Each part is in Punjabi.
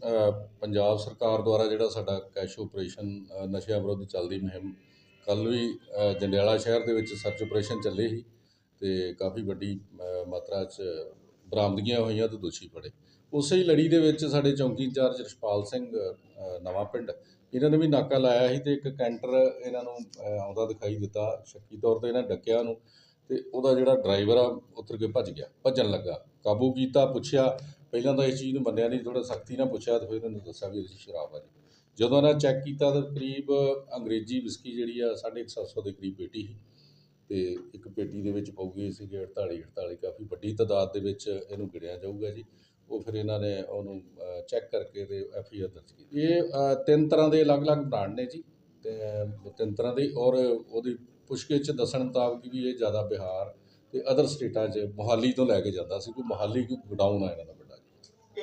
ਪੰਜਾਬ ਸਰਕਾਰ ਦੁਆਰਾ ਜਿਹੜਾ ਸਾਡਾ ਕੈਸ਼ ਆਪਰੇਸ਼ਨ ਨਸ਼ਿਆਂ ਵਿਰੁੱਧ ਚੱਲਦੀ ਮੁਹਿੰਮ ਕੱਲ ਵੀ ਜੰਡਿਆਲਾ ਸ਼ਹਿਰ ਦੇ ਵਿੱਚ ਸਰਚ ਆਪਰੇਸ਼ਨ ਚੱਲੇ ਸੀ ਤੇ ਕਾਫੀ ਵੱਡੀ ਮਾਤਰਾ 'ਚ ਬਰਾਮਦਗੀਆਂ ਹੋਈਆਂ ਤੇ ਦੋਸ਼ੀ ਫੜੇ। ਉਸੇ ਹੀ ਲੜੀ ਦੇ ਵਿੱਚ ਸਾਡੇ ਚੌਂਕੀ ਇੰਚਾਰਜ ਰਛਪਾਲ ਸਿੰਘ ਨਵਾਂ ਪਿੰਡ, ਇਹਨਾਂ ਨੇ ਵੀ ਨਾਕਾ ਲਾਇਆ ਸੀ ਤੇ ਇੱਕ ਕੈਂਟਰ ਇਹਨਾਂ ਨੂੰ ਆਉਂਦਾ ਦਿਖਾਈ ਦਿੱਤਾ, ਸ਼ੱਕੀ ਤੌਰ ਤੇ ਇਹਨਾਂ ਡੱਕਿਆ ਨੂੰ ਤੇ ਉਹਦਾ ਜਿਹੜਾ ਡਰਾਈਵਰ ਆ, ਉਤਰ ਕੇ ਭੱਜ ਗਿਆ, ਭੱਜਣ ਲੱਗਾ। ਕਾਬੂ ਕੀਤਾ, ਪੁੱਛਿਆ ਪਹਿਲਾਂ ਤਾਂ ਇਸ ਚੀਜ਼ ਨੂੰ ਮੰਨਿਆ ਨਹੀਂ, ਥੋੜ੍ਹਾ ਸਖਤੀ ਨਾਲ ਪੁੱਛਿਆ ਤੇ ਫਿਰ ਇਹਨੂੰ ਦੱਸਿਆ ਵੀ ਅਸੀਂ ਸ਼ਰਾਬ ਆ ਜੀ ਜਦੋਂ ਇਹਨਾਂ ਚੈੱਕ ਕੀਤਾ ਤਾਂ ਕਰੀਬ ਅੰਗਰੇਜ਼ੀ ਵਿਸਕੀ ਜਿਹੜੀ ਆ 750 ਦੇ ਕਰੀਬ ਪੇਟੀ ਸੀ। ਅਤੇ ਇੱਕ ਪੇਟੀ ਦੇ ਵਿੱਚ ਪਊਗੀ ਸੀਗੇ 48 48 ਕਾਫੀ ਵੱਡੀ ਤਾਦਾਦ ਦੇ ਵਿੱਚ ਇਹਨੂੰ ਗਿਣਿਆ ਜਾਊਗਾ ਜੀ। ਉਹ ਫਿਰ ਇਹਨਾਂ ਨੇ ਉਹਨੂੰ ਚੈੱਕ ਕਰਕੇ ਤੇ ਐਫ ਆਈ ਆਰ ਦਰਜ ਕੀਤੀ। ਇਹ ਤਿੰਨ ਤਰ੍ਹਾਂ ਦੇ ਅਲੱਗ-ਅਲੱਗ ਬ੍ਰਾਂਡ ਨੇ ਜੀ। ਤੇ ਤਿੰਨ ਤਰ੍ਹਾਂ ਦੇ ਔਰ ਉਹਦੀ ਪੁੱਛਗਿੱਛ ਦੱਸਣ ਮੁਤਾਬਕ ਵੀ ਇਹ ਜ਼ਿਆਦਾ ਬਿਹਾਰ ਤੇ ਅਦਰ ਸਟੇਟਾਂ 'ਚ ਮੋਹਾਲੀ ਤੋਂ ਲੈ ਕੇ ਜਾਂਦਾ ਸੀ, ਕੋਈ ਮੋਹਾਲੀ ਕੋਈ ਗੋਡਾਊਨ ਆ ਇਹਨਾਂ ਦਾ।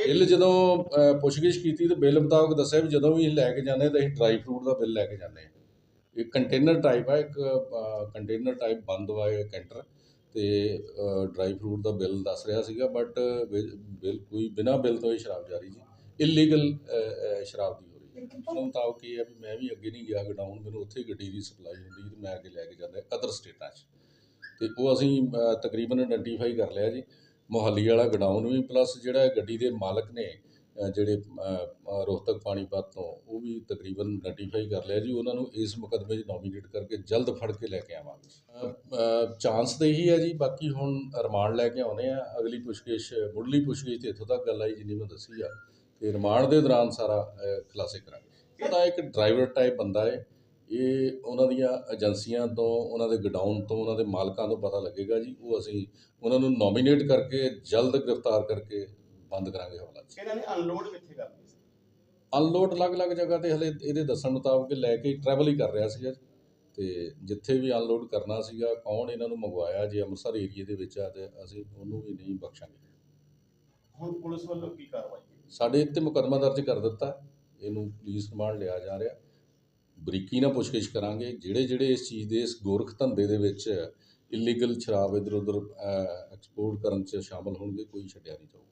ਬਿੱਲ ਜਦੋਂ ਪੁੱਛਗਿੱਛ ਕੀਤੀ ਤੇ ਬਿੱਲ ਮੁਤਾਬਕ ਦੱਸਿਆ ਵੀ ਜਦੋਂ ਵੀ ਇਹ ਲੈ ਕੇ ਜਾਂਦੇ ਤਾਂ ਅਸੀਂ ਡਰਾਈ ਫਰੂਟ ਦਾ ਬਿੱਲ ਲੈ ਕੇ ਜਾਂਦੇ ਹਾਂ ਇਹ ਕੰਟੇਨਰ ਟਾਈਪ ਆ ਇੱਕ ਕੰਟੇਨਰ ਟਾਈਪ ਬੰਦ ਵਾ ਇਹ ਕੈਂਟਰ ਤੇ ਡਰਾਈ ਫਰੂਟ ਦਾ ਬਿੱਲ ਦੱਸ ਰਿਹਾ ਸੀਗਾ ਬਟ ਬਿੱਲ ਕੋਈ ਬਿਨਾ ਬਿੱਲ ਤੋਂ ਇਹ ਸ਼ਰਾਬ ਜਾਰੀ ਜੀ। ਇਲੀਗਲ ਸ਼ਰਾਬ ਦੀ ਹੋ ਰਹੀ ਹੈ। ਉਸ ਮੁਤਾਬਕ ਇਹ ਹੈ ਵੀ ਮੈਂ ਵੀ ਅੱਗੇ ਨਹੀਂ ਗਿਆ ਗਡਾਊਨ ਮੈਨੂੰ ਉੱਥੇ ਗੱਡੀ ਦੀ ਸਪਲਾਈ ਹੁੰਦੀ ਤੇ ਮੈਂ ਅੱਗੇ ਲੈ ਕੇ ਜਾਂਦਾ ਅਦਰ ਸਟੇਟਾਂ 'ਚ। ਤੇ ਉਹ ਅਸੀਂ ਤਕਰੀਬਨ ਆਇਡੈਂਟੀਫਾਈ ਕਰ ਲਿਆ ਜੀ। ਮੋਹਾਲੀ ਵਾਲਾ ਗਡਾਊਨ ਵੀ ਪਲੱਸ ਜਿਹੜਾ ਗੱਡੀ ਦੇ ਮਾਲਕ ਨੇ ਜਿਹੜੇ ਰੋਹਤਕ ਪਾਣੀਪਤ ਤੋਂ, ਉਹ ਵੀ ਤਕਰੀਬਨ ਆਇਡੈਂਟੀਫਾਈ ਕਰ ਲਿਆ ਜੀ। ਉਹਨਾਂ ਨੂੰ ਇਸ ਮੁਕੱਦਮੇ 'ਚ ਨੋਮੀਨੇਟ ਕਰਕੇ ਜਲਦ ਫੜ ਕੇ ਲੈ ਕੇ ਆਵਾਂਗੇ। ਚਾਂਸ ਤੇ ਹੀ ਹੈ ਜੀ। ਬਾਕੀ ਹੁਣ ਰਿਮਾਂਡ ਲੈ ਕੇ ਆਉਨੇ ਆ। ਅਗਲੀ ਪੁੱਛਗਿੱਛ, ਮੁੱਢਲੀ ਪੁੱਛਗਿੱਛ ਤੇ ਇੱਥੋਂ ਤੱਕ ਗੱਲ ਆਈ ਜਿੰਨੀ ਮੈਂ ਦੱਸੀ ਆ। ਤੇ ਰਿਮਾਂਡ ਦੇ ਦੌਰਾਨ ਸਾਰਾ ਖੁਲਾਸੇ ਕਰਾਂਗੇ। ਉਹਦਾ ਇੱਕ ਡਰਾਈਵਰ ਟਾਈਪ ਬੰਦਾ ਹੈ ਇਹ ਉਹਨਾਂ ਦੀਆਂ ਏਜੰਸੀਆਂ ਤੋਂ ਉਹਨਾਂ ਦੇ ਗਡਾਊਨ ਤੋਂ ਉਹਨਾਂ ਦੇ ਮਾਲਕਾਂ ਤੋਂ ਪਤਾ ਲੱਗੇਗਾ ਜੀ। ਉਹ ਅਸੀਂ ਉਹਨਾਂ ਨੂੰ ਨੋਮੀਨੇਟ ਕਰਕੇ ਜਲਦ ਗ੍ਰਿਫਤਾਰ ਕਰਕੇ ਬੰਦ ਕਰਾਂਗੇ ਹਵਾਲਾ 'ਚ ਇਹਨਾਂ ਨੇ ਅਨਲੋਡ ਕਿੱਥੇ ਕਰਨੀ ਸੀ? ਅਨਲੋਡ ਅਲੱਗ-ਅਲੱਗ ਜਗ੍ਹਾ ਤੇ ਹਲੇ ਇਹਦੇ ਦੱਸਣ ਮੁਤਾਬਕ ਲੈ ਕੇ ਟਰੈਵਲ ਹੀ ਕਰ ਰਿਹਾ ਸੀਗਾ ਤੇ ਜਿੱਥੇ ਵੀ ਅਨਲੋਡ ਕਰਨਾ ਸੀਗਾ ਕੌਣ ਇਹਨਾਂ ਨੂੰ ਮੰਗਵਾਇਆ ਜੇ ਅੰਮ੍ਰਿਤਸਰ ਏਰੀਏ ਦੇ ਵਿੱਚ ਆ ਤੇ ਅਸੀਂ ਉਹਨੂੰ ਵੀ ਨਹੀਂ ਬਖਸ਼ਾਂਗੇ। ਹੁਣ ਪੁਲਿਸ ਵੱਲੋਂ ਕੀ ਕਾਰਵਾਈ ਸਾਡੇ ਇੱਥੇ ਮੁਕੱਦਮਾ ਦਰਜ ਕਰ ਦਿੱਤਾ। ਇਹਨੂੰ ਪੁਲਿਸ ਰਿਮਾਂਡ ਲਿਆ ਜਾ ਰਿਹਾ। ਬਰੀਕੀ ਨਾਲ ਪੁੱਛਗਿੱਛ ਕਰਾਂਗੇ। ਜਿਹੜੇ ਜਿਹੜੇ ਇਸ ਚੀਜ਼ ਦੇ, ਇਸ ਗੋਰਖ ਧੰਦੇ ਦੇ ਵਿੱਚ ਇਲੀਗਲ ਸ਼ਰਾਬ ਇੱਧਰ ਉੱਧਰ ਐਕਸਪੋਰਟ ਕਰਨ 'ਚ ਸ਼ਾਮਲ ਹੋਣਗੇ, ਕੋਈ ਛੱਡਿਆ ਨਹੀਂ ਜਾਊਗਾ।